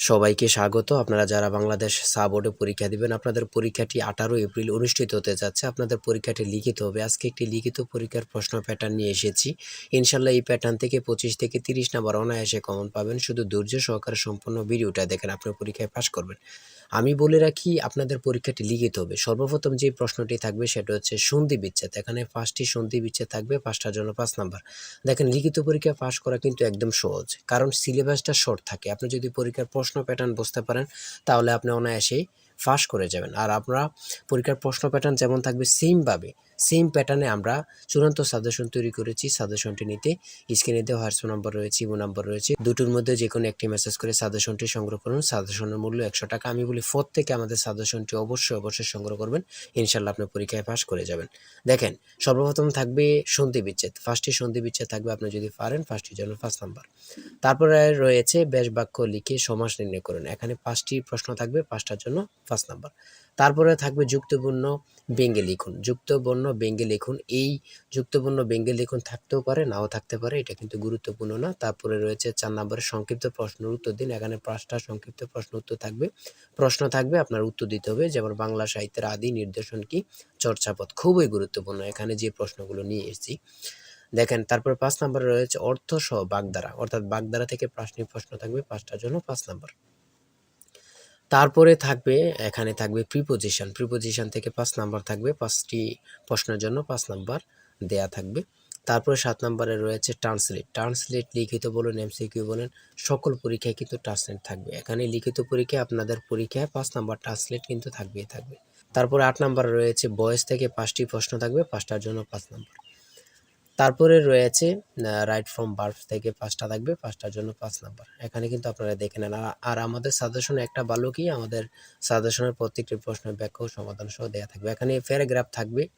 সবাইকে স্বাগত। আপনারা যারা বাংলাদেশ সাবোর্ডে পরীক্ষা দিবেন, আপনাদের পরীক্ষাটি আঠারো এপ্রিল অনুষ্ঠিত হতে যাচ্ছে। আপনাদের পরীক্ষাটি লিখিত হবে। আজকে একটি লিখিত পরীক্ষার প্রশ্ন প্যাটার্ন নিয়ে এসেছি। ইনশাল্লাহ এই প্যাটার্ন থেকে পঁচিশ থেকে তিরিশ নাম্বার অনায়াসে কমন পাবেন। শুধু ধৈর্য সহকারে সম্পূর্ণ ভিডিওটা দেখেন আপনার পরীক্ষায় পাশ করবেন। আমি বলে রাখি, আপনাদের পরীক্ষাটি লিখিত হবে। সর্বপ্রথম যে প্রশ্নটি থাকবে সেটা হচ্ছে সন্ধি বিচ্ছেদ। এখানে পাঁচটি সন্ধি বিচ্ছেদ থাকবে, পাঁচটার জন্য পাঁচ নাম্বার। দেখেন, লিখিত পরীক্ষা পাশ করা কিন্তু একদম সহজ। কারণ সিলেবাসটা শর্ট থাকে। আপনি যদি পরীক্ষার প্যাটার্ন বুঝতে পারেন, তাহলে আপনি অনায়াসেই ফাঁস করে যাবেন। আর আপনারা পরীক্ষার প্রশ্ন প্যাটার্ন যেমন থাকবে সেমভাবে সেম প্যাটার্নে আমরা চূড়ান্ত সাজেশন তৈরি করেছি সাজেশনটি নিতে। স্ক্রিনে দেওয়া হোয়াটসঅ্যাপ নাম্বার রয়েছে ইমো নাম্বার রয়েছে। দুটোর মধ্যে যে কোনো একটি মেসেজ করে সাজেশনটি সংগ্রহ করুন। সাজেশনের মূল্য একশো টাকা। আমি বলি ফোর থেকে আমাদের সাজেশনটি অবশ্যই অবশ্যই সংগ্রহ করবেন। ইনশাল্লাহ আপনি পরীক্ষায় পাশ করে যাবেন। দেখেন, সর্বপ্রথম থাকবে সন্ধি বিচ্ছেদ। ফার্স্টটি সন্ধি বিচ্ছেদ থাকবে, আপনি যদি পারেন ফার্স্টটির জন্য ফার্স্ট নাম্বার তারপরে রয়েছে বেশ বাক্য লিখে সমাস নির্ণয় করুন। এখানে পাঁচটি প্রশ্ন থাকবে, পাঁচটার জন্য ফার্স্ট নাম্বার তারপরে থাকবে যুক্তবর্ণ ব্যঙ্গে লিখুন। যুক্তবর্ণ ব্যঙ্গে লিখুন। এই যুক্তবর্ণ ব্যঙ্গে লিখুন থাকতেও পারে, নাও থাকতে পারে, এটা কিন্তু গুরুত্বপূর্ণ না। তারপরে রয়েছে চার নম্বরে সংক্ষিপ্ত প্রশ্নের উত্তর দিন। এখানে পাঁচটা সংক্ষিপ্ত প্রশ্ন উত্তর থাকবে। প্রশ্ন থাকবে আপনার উত্তর দিতে হবে, যেমন বাংলা সাহিত্যের আদি নির্দেশন কি? চর্চাপদ, খুবই গুরুত্বপূর্ণ। এখানে যে প্রশ্নগুলো নিয়ে এসেছি। দেখেন, তারপর পাঁচ নম্বরে রয়েছে অর্থ সহ বাগদারা অর্থাৎ বাগদারা থেকে প্রাসনিক প্রশ্ন থাকবে পাঁচটার জন্য পাঁচ নম্বর। তারপরে থাকবে, এখানে থাকবে প্রিপোজিশন প্রিপোজিশন থেকে পাঁচ নাম্বার থাকবে, পাঁচটি প্রশ্নের জন্য পাঁচ নাম্বার দেয়া থাকবে। তারপরে সাত নম্বরে রয়েছে ট্রান্সলেট ট্রান্সলেট লিখিত বলুন এমসিকিউ বলেন, সকল পরীক্ষায় কিন্তু ট্রান্সলেট থাকবে। এখানে লিখিত পরীক্ষায় আপনাদের পরীক্ষায় পাঁচ নাম্বার ট্রান্সলেট কিন্তু থাকবেই থাকবে। তারপরে আট নম্বরে রয়েছে, বয়স থেকে পাঁচটি প্রশ্ন থাকবে, পাঁচটার জন্য পাঁচ নম্বর। তারপরে রয়েছে রাইট ফ্রম বার্ফ থেকে পাঁচটা থাকবে পাঁচটার জন্য পাঁচ নাম্বার এখানে কিন্তু আপনারা দেখে নেন। আর- আমাদের সাজেশনে একটা ভালো কি আমাদের সাজেশনের প্রত্যেকটি প্রশ্নের ব্যাখ্যা সমাধান সহ দেওয়া থাকবে। এখানে প্যারাগ্রাফ থাকবে।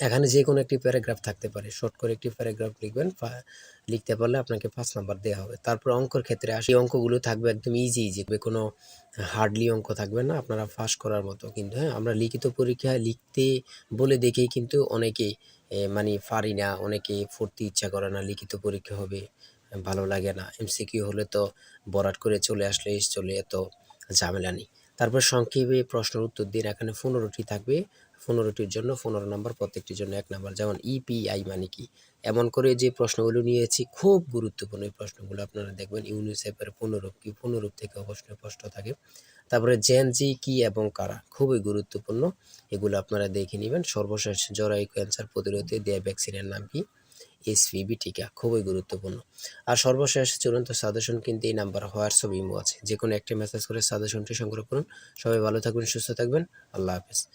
এখানে যে কোনো একটি প্যারাগ্রাফ থাকতে পারে। শর্ট করে একটি প্যারাগ্রাফ লিখবেন লিখতে পারলে আপনাকে পাঁচ নাম্বার দেওয়া হবে। তারপর অঙ্কর ক্ষেত্রে আসি অঙ্কগুলো থাকবে একদম ইজি ইজি কোনো হার্ডলি অঙ্ক থাকবে না, আপনারা ফাঁস করার মতো। কিন্তু হ্যাঁ আমরা লিখিত পরীক্ষায় লিখতে, বলে দেখেই কিন্তু অনেকেই মানে পারি না, অনেকেই পড়তে ইচ্ছা করে না, লিখিত পরীক্ষা হবে, ভালো লাগে না। এমসিকিউ হলে তো বরাট করে চলে আসলে চলে এত ঝামেলা নেই। তারপর সংক্ষেপে প্রশ্নের উত্তর দিন, এখানে পনেরোটি থাকবে। পনেরোটির জন্য, পনেরো নাম্বার প্রত্যেকটির জন্য এক নাম্বার। যেমন ইপিআই মানে কি? এমন করে যে প্রশ্নগুলো নিয়েছি, খুব গুরুত্বপূর্ণ এই প্রশ্নগুলো আপনারা দেখবেন ইউনিসেফের পুনরূপ কি পুনরূপ থেকে অবশ্যই প্রশ্ন থাকে। তারপরে জেনজি কি এবং কারা? খুবই গুরুত্বপূর্ণ। এগুলো আপনারা দেখে নেবেন। সর্বশেষ জরায়ু ক্যান্সার প্রতিরোধে দেয়া ভ্যাকসিনের নাম কি? এসভিবি টিকা, খুবই গুরুত্বপূর্ণ। আর সর্বশেষ চূড়ান্ত সাজেশন কিন্তু এই নাম্বার হোয়াটসঅ্যাপ ইমো আছে। যে কোনো একটি মেসেজ করে সাজেশনটি সংগ্রহ করুন। সবাই ভালো থাকবেন, সুস্থ থাকবেন। আল্লাহ হাফেজ।